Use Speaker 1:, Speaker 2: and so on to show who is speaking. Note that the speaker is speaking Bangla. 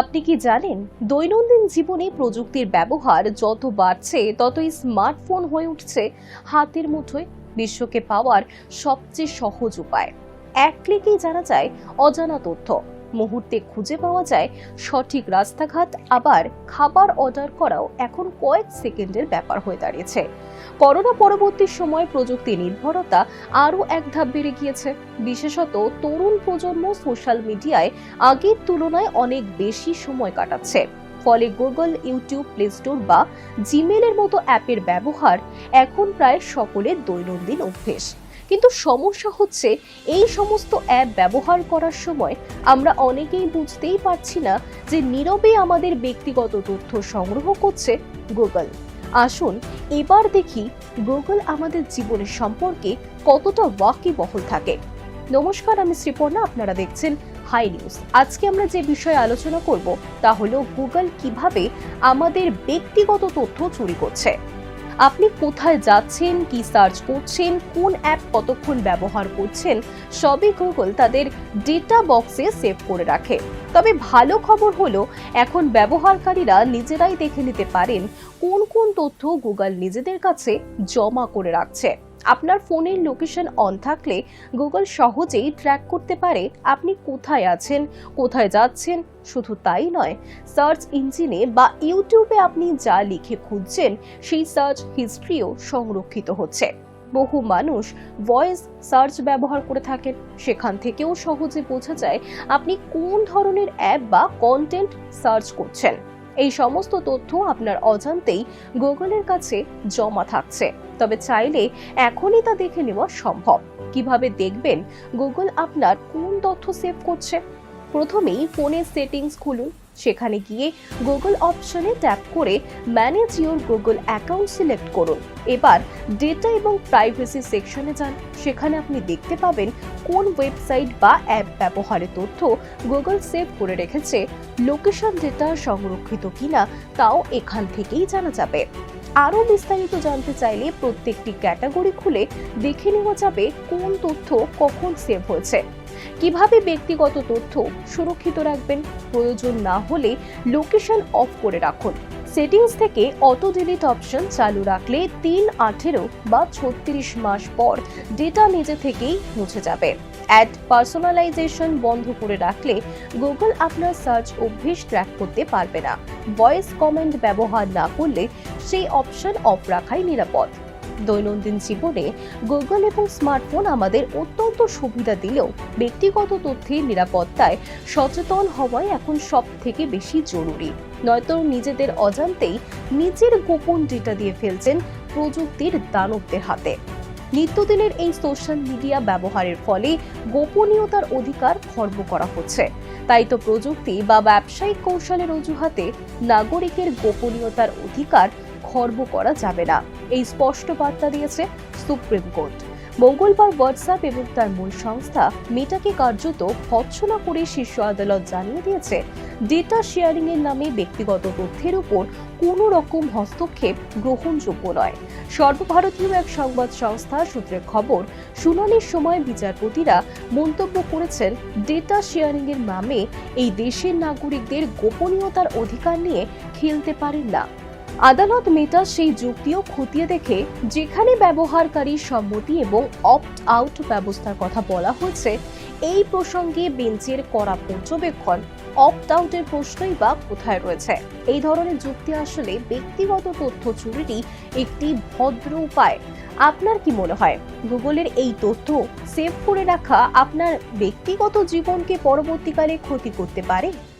Speaker 1: আপনি কি জানেন, দৈনন্দিন জীবনে প্রযুক্তির ব্যবহার যত বাড়ছে, ততই স্মার্টফোন হয়ে উঠছে। হাতের মুঠোয় বিশ্বকে পাওয়ার সবচেয়ে সহজ উপায়। এক ক্লিকেই জানা যায় অজানা তথ্য। মুহূর্তে খুঁজে পাওয়া যায় সঠিক রাস্তাঘাট, আবার খাবার অর্ডার করাও এখন কয়েক সেকেন্ডের ব্যাপার হয়ে দাঁড়িয়েছে। করোনা পরবর্তী সময় প্রযুক্তি নির্ভরতা আরও এক ধাপ বেড়ে গিয়েছে। বিশেষত তরুণ প্রজন্ম সোশ্যাল মিডিয়ায় আগের তুলনায় অনেক বেশি সময় কাটাচ্ছে। ফলে গুগল, ইউটিউব, প্লে স্টোর বা জিমেলের মতো অ্যাপের ব্যবহার এখন প্রায় সকলের দৈনন্দিন অভ্যেস। কিন্তু সমস্যা হচ্ছে, এই সমস্ত অ্যাপ ব্যবহার করার সময় আমরা অনেকেই বুঝতেই পারছি না যে নীরবে আমাদের ব্যক্তিগত তথ্য সংগ্রহ করছে গুগল। আসুন, এবার দেখি গুগল আমাদের জীবনের সম্পর্কে কতটা ওয়াকিবহল থাকে। নমস্কার, আমি শ্রীপর্ণা, আপনারা দেখছেন হাই নিউজ। আজকে আমরা যে বিষয়ে আলোচনা করব, তা হলো গুগল কীভাবে আমাদের ব্যক্তিগত তথ্য চুরি করছে। আপনি কোথায় যাচ্ছেন, কি সার্চ করছেন, কোন অ্যাপ কতক্ষণ ব্যবহার করছেন, সবই গুগল তাদের ডেটা বক্সে সেভ করে রাখে। তবে ভালো খবর হলো, এখন ব্যবহারকারীরা নিজেরাই দেখে নিতে পারেন কোন কোন তথ্য গুগল নিজেদের কাছে জমা করে রাখছে? আপনার ফোনের লোকেশন অন থাকলে গুগল সহজেই ট্র্যাক করতে পারে আপনি কোথায় আছেন, কোথায় যাচ্ছেন, শুধু তাই নয়, সার্চ ইঞ্জিনে বা ইউটিউবে আপনি যা লিখে খুঁজছেন, সেই সার্চ হিস্ট্রিও সংরক্ষিত হচ্ছে। বহু মানুষ ভয়েস সার্চ ব্যবহার করে থাকেন। সেখান থেকেও সহজে বোঝা যায় আপনি কোন ধরনের অ্যাপ বা কন্টেন্ট সার্চ করছেন। এই সমস্ত তথ্য আপনার অজান্তেই গুগলের কাছে জমা থাকছে। তবে চাইলে এখনই তা দেখে নেওয়া সম্ভব। কীভাবে দেখবেন গুগল আপনার কোন তথ্য সেভ করছে? প্রথমেই ফোনের সেটিংস খুলুন। সেখানে গিয়ে গুগল অপশনে ট্যাপ করে manage your Google account select করুন। এবার ডেটা এবং প্রাইভেসি সেকশনে যান। সেখানে আপনি দেখতে পাবেন কোন ওয়েবসাইট বা অ্যাপ ব্যবহারের তথ্য গুগল সেভ করে রেখেছে লোকেশন ডেটা সংরক্ষিত কিনা তাও এখান থেকেই জানা যাবে। আরও বিস্তারিত জানতে চাইলে প্রত্যেকটি ক্যাটাগরি খুলে দেখে নেওয়া যাবে কোন তথ্য কখন সেভ হয়েছে। কীভাবে ব্যক্তিগত তথ্য সুরক্ষিত রাখবেন, প্রয়োজন না হলে লোকেশন অফ করে রাখুন। সেটিংস থেকে অটো ডিলিট অপশন চালু রাখলে তিন আঠেরো বা ছত্রিশ মাস পর ডেটা নিজে থেকেই মুছে যাবে। অ্যাড পার্সোনালাইজেশন বন্ধ করে রাখলে গুগল আপনার সার্চ অভ্যেস ট্র্যাক করতে পারবে না। ভয়েস কমেন্ট ব্যবহার না করলে সেই অপশন অফ রাখাই নিরাপদ। দৈনন্দিন জীবনে গুগল এবং স্মার্টফোন আমাদের অত্যন্ত সুবিধা দিলেও ব্যক্তিগত তথ্যের নিরাপত্তায় সচেতন হওয়াই এখন সব থেকে বেশি জরুরি। নয়তো নিজেদের অজান্তেই নিজের গোপন ডেটা দিয়ে ফেলছেন প্রযুক্তির দানবদের হাতে। নিত্যদিনের এই সোশ্যাল মিডিয়া ব্যবহারের ফলে গোপনীয়তার অধিকার খর্ব করা হচ্ছে। তাই তো প্রযুক্তি বা ব্যবসায়িক কৌশলের অজুহাতে নাগরিকের গোপনীয়তার অধিকার খর্ব করা যাবে না। এই স্পষ্ট বার্তা দিয়েছে সুপ্রিম কোর্ট। মঙ্গলবার হোয়াটসঅ্যাপ এবং তার মূল সংস্থা মেটাকে কার্যত ভৎসনা করে শীর্ষ আদালত জানিয়ে দিয়েছে, ডেটা শেয়ারিং এর নামে ব্যক্তিগত তথ্যের উপর কোনো রকম হস্তক্ষেপ গ্রহণযোগ্য নয়। সর্বভারতীয় এক সংবাদ সংস্থা সূত্রে খবর, শুনানির সময় বিচারপতিরা মন্তব্য করেছেন, ডেটা শেয়ারিং এর নামে এই দেশের নাগরিকদের গোপনীয়তার অধিকার নিয়ে খেলতে পারেন না। আদালত মেটা সেই যুক্তিও খতিয়ে দেখে যেখানে ব্যবহারকারীর সম্মতি এবং অপ্ট আউট ব্যবস্থার কথা বলা হয়েছে, এই প্রসঙ্গে বেঞ্চের করা পর্যবেক্ষণ অপ্ট আউটের প্রশ্নই বা কোথায় রয়েছে? এই ধরনের যুক্তি আসলে ব্যক্তিগত তথ্য চুরিটি একটি ভদ্র উপায়। আপনার কি মনে হয়? গুগলের এই তথ্য সেভ করে রাখা আপনার ব্যক্তিগত জীবনকে পরবর্তীকালে ক্ষতি করতে পারে?